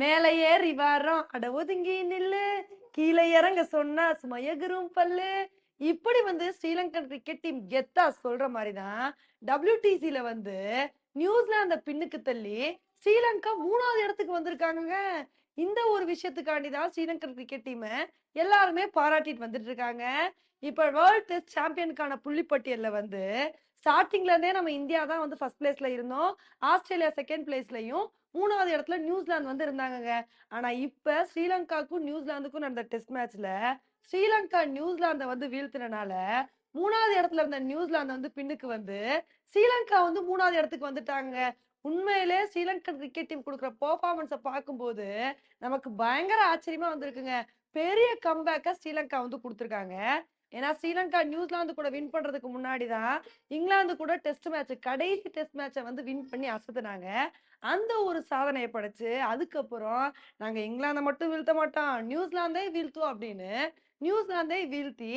மேல ஏறி வரோம் அட ஒதுங்கி நில்லு. கீழே இறங்க சொன்னா சுமயகுரும் பல்லு. இப்படி வந்து ஸ்ரீலங்கன் கிரிக்கெட் டீம் கெத்தா சொல்ற மாதிரிதான் டபிள்யூடிசில வந்து நியூசிலாந்த பின்னுக்கு தள்ளி ஸ்ரீலங்கா மூணாவது இடத்துக்கு வந்திருக்காங்க இந்த ஒரு விஷயத்துக்காண்டி தான் ஸ்ரீலங்கன் கிரிக்கெட் டீமை எல்லாருமே பாராட்டிட்டு வந்துட்டு இருக்காங்க. இப்ப வேர்ல்ட் டெஸ்ட் சாம்பியனுக்கான புள்ளிப்பட்டியலில் வந்து ஸ்டார்டிங்ல இருந்தே நம்ம இந்தியா தான் வந்து ஃபர்ஸ்ட் பிளேஸ்ல இருந்தோம். ஆஸ்திரேலியா செகண்ட் பிளேஸ்லயும் மூணாவது இடத்துல நியூசிலாந்து வந்து இருந்தாங்கங்க. ஆனா இப்ப ஸ்ரீலங்காக்கும் நியூசிலாந்துக்கும் நடந்த டெஸ்ட் மேட்ச்ல ஸ்ரீலங்கா நியூசிலாந்தை வந்து வீழ்த்தினால மூணாவது இடத்துல இருந்த நியூசிலாந்து வந்து பின்னுக்கு வந்து ஸ்ரீலங்கா வந்து மூணாவது இடத்துக்கு வந்துட்டாங்க. உண்மையிலே ஸ்ரீலங்கன் கிரிக்கெட் டீம் கொடுக்குற பர்ஃபார்மன்ஸை பார்க்கும்போது நமக்கு பயங்கர ஆச்சரியமா வந்திருக்குங்க. பெரிய கம்பேக்கை ஸ்ரீலங்கா வந்து கொடுத்துருக்காங்க. ஏன்னா ஸ்ரீலங்கா நியூசிலாந்து கூட வின் பண்றதுக்கு முன்னாடி தான் இங்கிலாந்து கூட டெஸ்ட் மேட்ச் கடைசி டெஸ்ட் மேட்சை வந்து வின் பண்ணி அசத்துனாங்க. அந்த ஒரு சாதனையை படைச்சு அதுக்கப்புறம் நாங்க இங்கிலாந்தை மட்டும் வீழ்த்த மாட்டோம் நியூசிலாந்தே வீழ்த்துவோம் அப்படின்னு நியூசிலாந்தை வீழ்த்தி.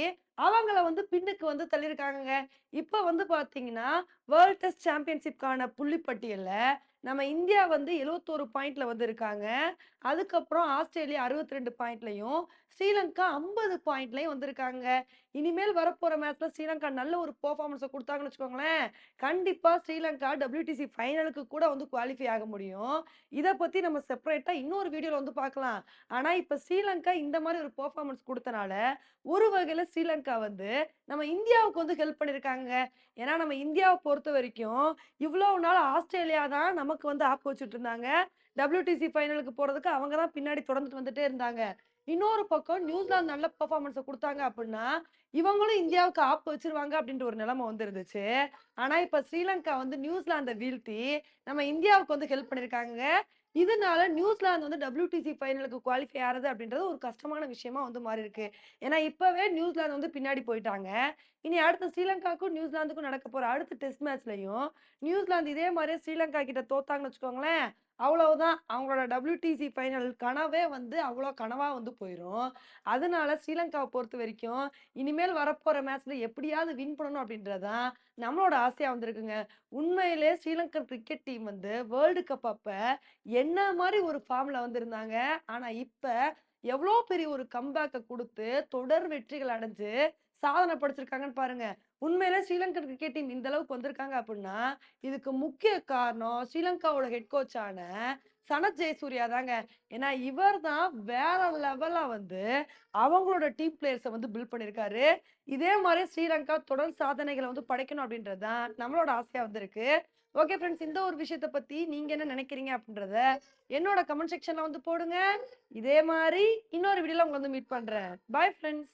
அவங்கள வந்து பின்னுக்கு வந்து தள்ளியிருக்காங்க இப்ப வந்து பாத்தீங்கன்னா வேர்ல்ட் டெஸ்ட் சாம்பியன்ஷிப்கான புள்ளிப்பட்டியலில் நம்ம இந்தியா வந்து எழுவத்தோரு பாயிண்ட்ல வந்து இருக்காங்க. அதுக்கப்புறம் ஆஸ்திரேலியா அறுபத்தி ரெண்டு பாயிண்ட்லையும் ஸ்ரீலங்கா ஐம்பது பாயிண்ட்லையும் வந்திருக்காங்க இனிமேல் வரப்போற மேட்ச்ல ஸ்ரீலங்கா நல்ல ஒரு பெர்ஃபார்மன்ஸை கொடுத்தாங்கன்னு வச்சுக்கோங்களேன். கண்டிப்பா ஸ்ரீலங்கா டபிள்யூடிசி ஃபைனலுக்கு கூட வந்து குவாலிஃபை ஆக முடியும். இதை பத்தி நம்ம செப்பரேட்டா இன்னொரு வீடியோல வந்து பார்க்கலாம். ஆனா இப்ப ஸ்ரீலங்கா இந்த மாதிரி ஒரு பெர்ஃபார்மன்ஸ் கொடுத்தனால ஒரு வகையில ஸ்ரீலங்கா வந்து நம்ம இந்தியாவுக்கு வந்து ஹெல்ப் பண்ணிருக்காங்க ஏன்னா நம்ம இந்தியாவை பொறுத்த வரைக்கும் இவ்வளவு நாள் ஆஸ்திரேலியா தான் நமக்கு வந்து ஆப்பு வச்சுட்டு இருந்தாங்க. டபிள்யூடிசி ஃபைனலுக்கு போறதுக்கு அவங்க தான் பின்னாடி தொடர்ந்துட்டு வந்துட்டே இருந்தாங்க. இன்னொரு பக்கம் நியூசிலாந்து நல்ல பெர்ஃபார்மன்ஸை கொடுத்தாங்க அப்படின்னா இவங்களும் இந்தியாவுக்கு ஆப்பு வச்சிருவாங்க அப்படின்ற ஒரு நிலைமை வந்து இருந்துச்சு ஆனா இப்ப ஸ்ரீலங்கா வந்து நியூசிலாந்தை வீழ்த்தி நம்ம இந்தியாவுக்கு வந்து ஹெல்ப் பண்ணிருக்காங்க. இதனால நியூசிலாந்து வந்து டபிள்யூடிசி ஃபைனலுக்கு குவாலிஃபை ஆறது அப்படின்றது ஒரு கஷ்டமான விஷயமா வந்து மாறி இருக்கு ஏன்னா இப்பவே நியூசிலாந்து வந்து பின்னாடி போயிட்டாங்க. இனி அடுத்த ஸ்ரீலங்காக்கும் நியூசிலாந்துக்கும் நடக்க போற அடுத்த டெஸ்ட் மேட்ச்லயும் நியூசிலாந்து இதே மாதிரியே ஸ்ரீலங்கா கிட்ட தோத்தாங்கன்னு வச்சுக்கோங்களேன் அவ்வளவுதான். அவங்களோட டபிள்யூடிசி ஃபைனல் கனவே வந்து அவ்வளோ கனவாக வந்து போயிடும் அதனால ஸ்ரீலங்காவை பொறுத்த வரைக்கும் இனிமேல் வரப்போகிற மேட்ச்சில் எப்படியாவது வின் பண்ணணும் அப்படின்றதான் நம்மளோட ஆசையாக வந்திருக்குங்க. உண்மையிலே ஸ்ரீலங்கன் கிரிக்கெட் டீம் வந்து வேர்ல்டு கப் அப்போ என்ன மாதிரி ஒரு ஃபார்மில் வந்திருந்தாங்க. ஆனால் இப்போ எவ்வளோ பெரிய ஒரு கம்பேக்கை கொடுத்து தொடர் வெற்றிகள் அடைஞ்சு சாதனை படைச்சிருக்காங்கன்னு பாருங்க. உண்மையில ஸ்ரீலங்கன் கிரிக்கெட் டீம் இந்த அளவுக்கு வந்திருக்காங்க அப்படின்னா இதுக்கு முக்கிய காரணம் ஸ்ரீலங்காவோட ஹெட் கோச்சான சனத் ஜெயசூர்யா தாங்க. ஏன்னா இவர் தான் வேற லெவலா வந்து அவங்களோட டீம் பிளேயர்ஸை வந்து பில்ட் பண்ணியிருக்காரு. இதே மாதிரி ஸ்ரீலங்கா தொடர் சாதனைகளை வந்து படைக்கணும் அப்படின்றது தான் நம்மளோட ஆசையா வந்திருக்கு. ஓகே ஃப்ரெண்ட்ஸ் இந்த ஒரு விஷயத்த பத்தி நீங்க என்ன நினைக்கிறீங்க அப்படின்றத என்னோட கமெண்ட் செக்ஷன்ல வந்து போடுங்க. இதே மாதிரி இன்னொரு வீடியோல உங்களை வந்து மீட் பண்றேன். Bye friends